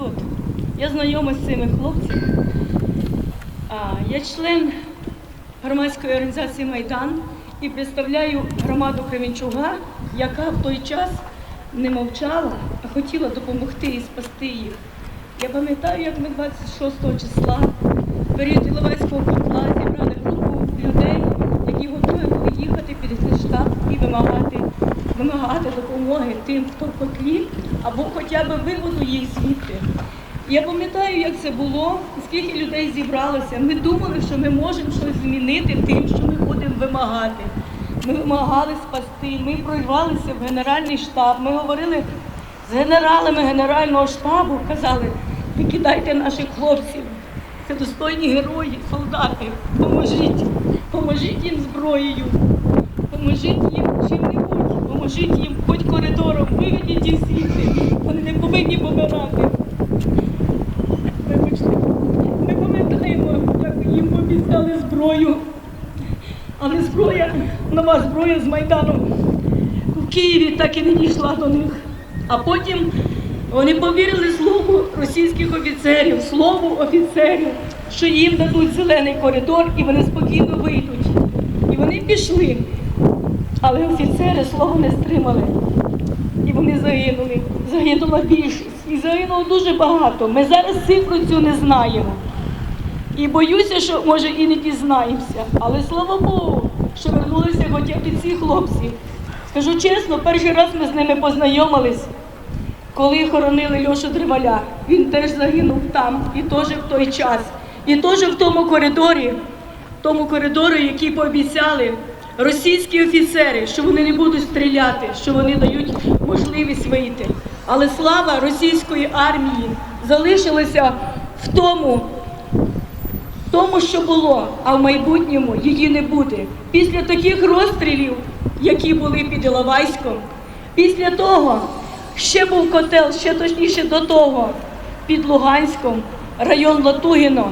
прильот. Я знайома з цими хлопцями. Я член громадської організації Майдан і представляю громаду Кременчуга, яка в той час не мовчала, а хотіла допомогти і спасти їх. Я пам'ятаю, як ми 26 числа в період Іловайського котла зібрали групу людей, які готові були їхати під штаб і вимагати, вимагати допомоги тим, хто в котлі, або хоча б виводу їх звідти. Я пам'ятаю, як це було, скільки людей зібралося. Ми думали, що ми можемо щось змінити тим, що ми будемо вимагати. Ми вимагали спасти, ми прорвалися в Генеральний штаб, ми говорили з генералами Генерального штабу, казали, викидайте наших хлопців. Це достойні герої, солдати. Поможіть, поможіть їм зброєю, поможіть їм чим-небудь, поможіть їм хоч коридором, виведіть їх звідти. Вони не повинні помирати. Вибачте, ми пам'ятаємо, як їм обіцяли зброю. Але зброя, нова зброя з Майдану в Києві так і не дійшла до них. А потім вони повірили слову російських офіцерів, слову офіцерів, що їм дадуть зелений коридор і вони спокійно вийдуть. І вони пішли. Але офіцери слово не стримали. Загинули. Загинула більшість. І загинуло дуже багато. Ми зараз цифру цю не знаємо. І боюся, що може і не дізнаємося. Але слава Богу, що вернулися хоча б і ці хлопці. Скажу чесно, перший раз ми з ними познайомились, коли хоронили Льошу Дриваля. Він теж загинув там, і теж в той час. І теж в тому коридорі, в тому коридорі, який пообіцяли російські офіцери, що вони не будуть стріляти, що вони дають можливість вийти. Але слава російської армії залишилася в тому, тому, що було, а в майбутньому її не буде. Після таких розстрілів, які були під Іловайськом, після того ще був котел, ще точніше до того, під Луганськом, район Латугіно.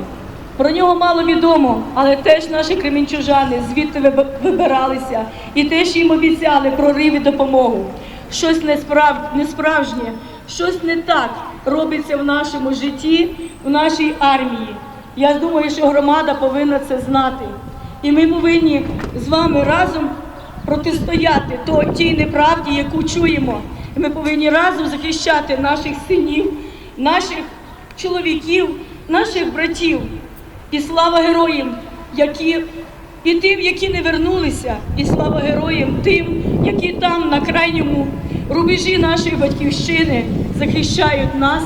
Про нього мало відомо, але теж наші кремінчужани звідти виб- вибиралися і теж їм обіцяли прорив і допомогу. Щось несправ... несправжнє, щось не так робиться в нашому житті, в нашій армії. Я думаю, що громада повинна це знати. І ми повинні з вами разом протистояти то, тій неправді, яку чуємо. І ми повинні разом захищати наших синів, наших чоловіків, наших братів. І слава героям, які і тим, які не вернулися, і слава героям тим, які там на крайньому рубежі нашої батьківщини захищають нас,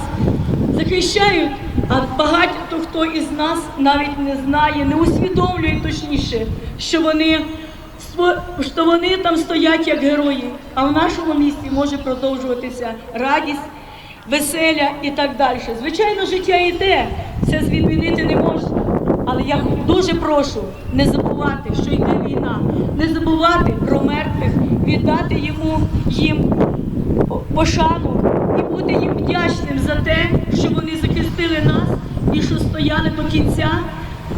захищають, а багато хто із нас навіть не знає, не усвідомлює точніше, що вони що вони там стоять як герої, а в нашому місті може продовжуватися радість, веселя і так далі. Звичайно, життя йде, це змінити не можна. Але я дуже прошу не забувати, що йде війна, не забувати про мертвих, віддати йому їм пошану і бути їм вдячним за те, що вони захистили нас і що стояли до кінця,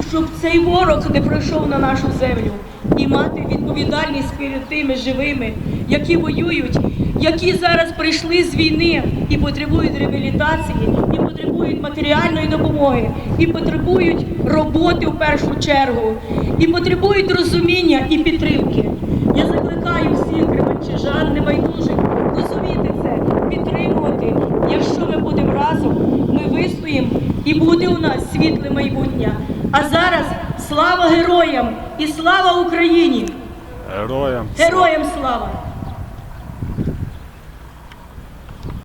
щоб цей ворог не пройшов на нашу землю. І мати відповідальність перед тими живими, які воюють, які зараз прийшли з війни і потребують реабілітації, і потребують матеріальної допомоги, і потребують роботи в першу чергу, і потребують розуміння і підтримки. Я закликаю всіх кременчужан, небайдужих розуміти це, підтримувати. Якщо ми будемо разом, ми вистоїмо і буде у нас світле майбутнє. А зараз слава героям і слава Україні! Героям. Героям слава!